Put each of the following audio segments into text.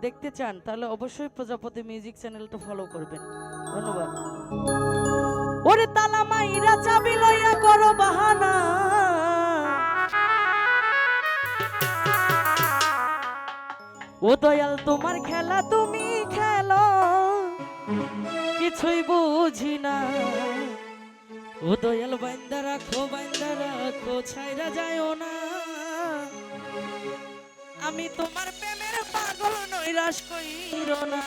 দেখতে চান, তাহলে অবশ্যই প্রজাপতি মিউজিক চ্যানেলটা ফলো করবেন। ধন্যবাদ। ওরে তালা মাইরা চাবি লইয়া করো বাহানা। ও দয়াল, তোমার খেলা তুমি খেলো। কিছুই বুঝি না। ও দয়াল, বাইন্দা রাখো বাইন্দা রাখো, ছাইরা যায়ও না। আমি তোমার প্রেমের পাগল নৈরাশ কইরো না।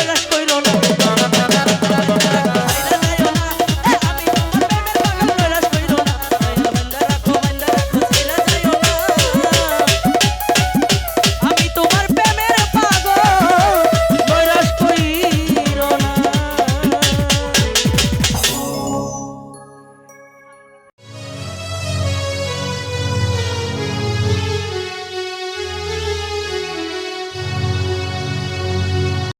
Girl.